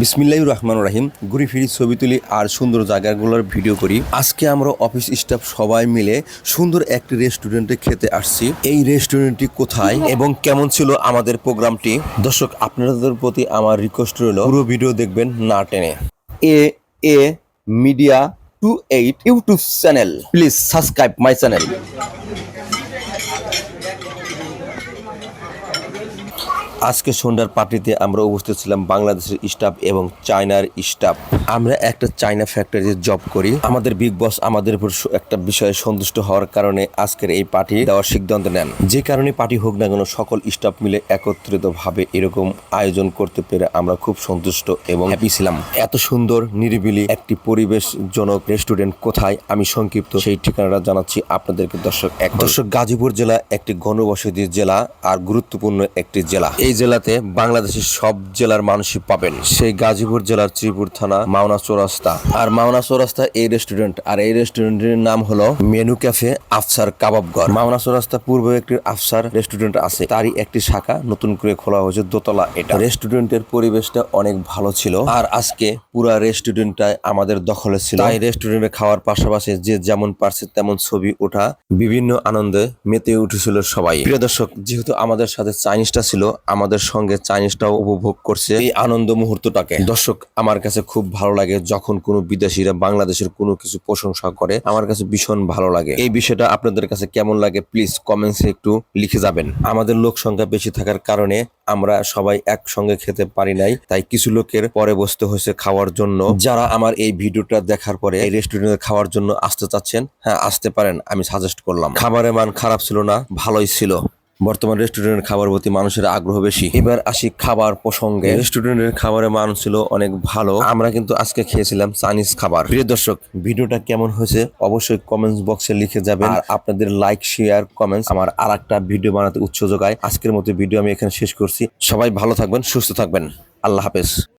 বিসমিল্লাহ রহমান রাহিম। ঘুরি ফিরি ছবি তুলি আর সুন্দর জায়গাগুলোর ভিডিও করি। আজকে আমরা অফিস স্টাফ সবাই মিলে সুন্দর একটি রেস্টুরেন্টে খেতে আসছি। এই রেস্টুরেন্টটি কোথায় এবং কেমন ছিল আমাদের প্রোগ্রামটি দর্শক, আপনাদের প্রতি আমার রিকোয়েস্ট রইল, পুরো ভিডিও দেখবেন না টেনে। A A media two eight YouTube channel. Please subscribe my channel. আজকে সন্ধ্যার পার্টিতে আমরা উপস্থিত ছিলাম বাংলাদেশের স্টাফ এবং চায়নার স্টাফ। আমরা একটা চায়না ফ্যাক্টরিতে জব করি। আমাদের বিগ বস আমাদের উপর একটা বিষয়ে সন্তুষ্ট হওয়ার কারণে আজকের এই পার্টি দেওয়ার সিদ্ধান্ত নেন। যে কারণে পার্টি হোক না কেন, সকল স্টাফ মিলে একত্রিত ভাবে এরকম আয়োজন করতে পেরে আমরা খুব সন্তুষ্ট এবং হ্যাপি ছিলাম। এত সুন্দর, নিরিবিলি একটি পরিবেশজনক রেস্টুরেন্ট কোথায়? আমি সংক্ষিপ্ত সেই ঠিকানাটা জানাচ্ছি আপনাদেরকে। দর্শক এক দর্শক, গাজীপুর জেলা একটি ঘনবসতি জেলা আর গুরুত্বপূর্ণ একটি জেলা। এই জেলাতে বাংলাদেশের সব জেলার মানুষই পাবেন। সেই গাজীপুর জেলার শ্রীপুর থানা মাওনা চৌরাস্তা। আর মাওনা চৌরাস্তা এই রেস্টুরেন্ট আর এই রেস্টুরেন্টের নাম হলো মেনু ক্যাফে আফসার কাবাবঘর। মাওনা চৌরাস্তা পূর্বে একটি আফসার রেস্টুরেন্ট আছে। তারই একটি শাখা নতুন করে খোলা হয়েছে দোতলা এটা। রেস্টুরেন্টের পরিবেশটা অনেক ভালো ছিল। আর আজকে পুরা রেস্টুরেন্টটা আমাদের দখলে ছিল। তাই রেস্টুরেন্টে খাওয়ার পাশাপাশি যে যেমন পারছে তেমন ছবি ওঠা বিভিন্ন আনন্দে মেতে উঠেছিল সবাই। প্রিয় দর্শক, যেহেতু আমাদের সাথে চাইনিজটা ছিল আমাদের সঙ্গে চাইনিজটাও উপভোগ করছে এই আনন্দ মুহূর্তটাকে। দর্শক, আমার কাছে খুব ভালো লাগে যখন কোনো বিদেশিরা বাংলাদেশের কোনো কিছু প্রশংসা করে। আমার কাছে ভীষণ ভালো লাগে। এই বিষয়টা আপনাদের কাছে কেমন লাগে প্লিজ কমেন্টসে একটু লিখে যাবেন। আমাদের লোক সংখ্যা বেশি থাকার কারণে আমরা সবাই একসঙ্গে খেতে পারি নাই, তাই কিছু লোকের পরে বসতে হয়েছে খাওয়ার জন্য। যারা আমার এই ভিডিওটা দেখার পরে এই রেস্টুরেন্টে খাওয়ার জন্য আসতে চাচ্ছেন হ্যাঁ আসতে পারেন, আমি সাজেস্ট করলাম। খাবারের মান খারাপ ছিল না, ভালোই ছিল। বর্তমান রেস্টুরেন্টের খাবার প্রতি মানুষের আগ্রহ বেশি। এবার আসি খাবার প্রসঙ্গে। রেস্টুরেন্টের খাবারের মান ছিল অনেক ভালো। আমরা কিন্তু আজকে খেয়েছিলাম চাইনিজ খাবার। প্রিয় দর্শক, ভিডিওটা কেমন হয়েছে অবশ্যই কমেন্টস বক্সে লিখে যাবেন। আর আপনাদের লাইক শেয়ার কমেন্টস আমার আর একটা ভিডিও বানাতে উৎস যোগায়। আজকের মতো ভিডিও আমি এখানে শেষ করছি। সবাই ভালো থাকবেন, সুস্থ থাকবেন। আল্লাহ হাফেজ।